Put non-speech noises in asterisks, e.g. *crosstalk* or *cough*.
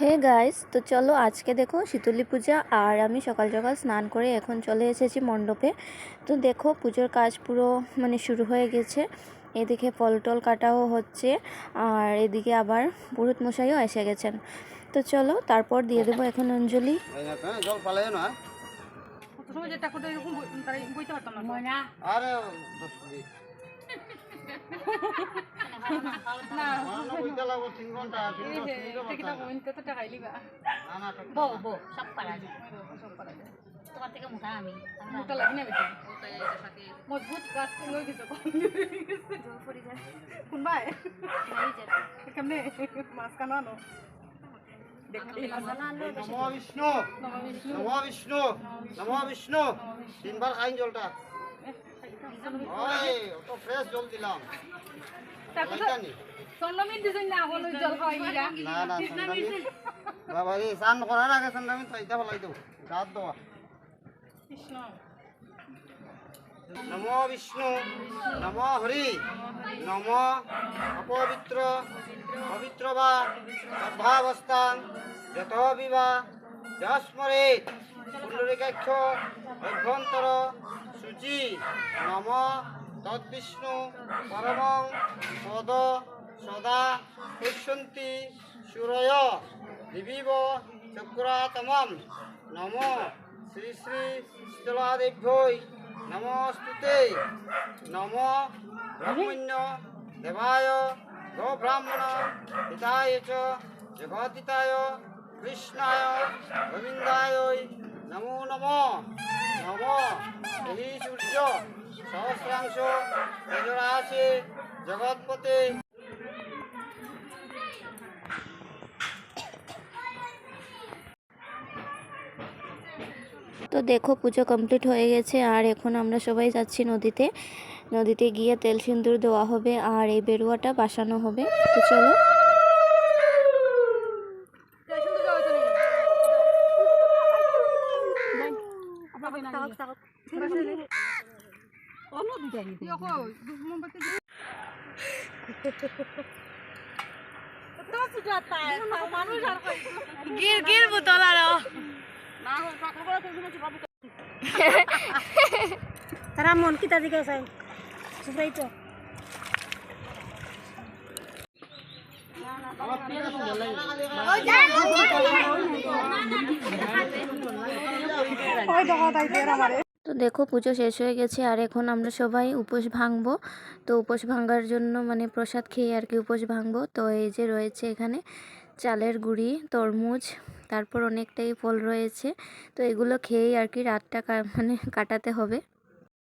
Hey guys তো চলো আজকে দেখো শীতলী পূজা আর আমি সকাল সকাল স্নান করে এখন চলে এসেছি মণ্ডপে। তো দেখো পুজোর কাজ পুরো মানে শুরু হয়ে গেছে। এদিকে ফল টল কাটাও হচ্ছে আর এদিকে আবার পুরোহিত মশাইও এসে গেছেন। তো চলো তারপর দিয়ে দেবো এখন অঞ্জলি। এই লিবা না, না, ঠিক বউ বউ সব পারা যায়। সব পারা যায়। তোমার থেকে মোটা আমি। মোটা লাগি না বেশি? মজবুত গাছ লই গেছে জল পড়ি যায়। কোনবাই? কেমনে? মাছ কানো আনো নমো বিষ্ণু। নমো বিষ্ণু। নমো বিষ্ণু। তিনবার খাইন জলটা। ওই অত ফ্রেশ জল দিলাম। স্বর্ণমিন দিছেন না হলো জল নিরা না না সন্ধ্যামি বাবা রে স্নান করার আগে সন্ধ্যামি চাইতে ফেলাই দেবো। গাত দেওয়া। কৃষ্ণ। নমো বিষ্ণু নমো হরি নম অপবিত্র পবিত্র বা সদ্ভাবস্থান যত বিবা যস্মরে পুণ্ডরিকাক্ষ অভ্যন্তর সূচি নম তদ্বিষ্ণু পরমং পদ সদা পশ্যন্তি সুরয় দিবিব চক্রাতমম। নম শ্রী শ্রী শীতলাদেভ্যই নমস্তুতে। নম ব্রহ্মণ্য দেবায়। গো ব্রাহ্মণ হিতায় চ জগতিতায় কৃষ্ণায় গোবিন্দায়। নমো নম। নম। এই সূর্য সহস্রাংশ জগৎপতে তো দেখো পুজো কমপ্লিট হয়ে গেছে আর এখন আমরা সবাই যাচ্ছি নদীতে। নদীতে গিয়ে তেল সিন্দুর দেওয়া হবে আর এই বেরুয়াটা বাসানো হবে। তো চলো। *laughs* গির গির বোতল আর। তারা মন কিতা দিকে চাই সুপ্রাই তো। তো দেখো পুজো শেষ হয়ে গেছে আর এখন আমরা সবাই উপোস ভাঙবো। তো উপোস ভাঙার জন্য মানে প্রসাদ খেয়ে আর কি উপোস ভাঙবো। তো এই যে রয়েছে এখানে চালের গুঁড়ি তরমুজ তারপর অনেকটাই ফল রয়েছে। তো এগুলো খেয়েই আর কি রাতটা মানে কাটাতে হবে।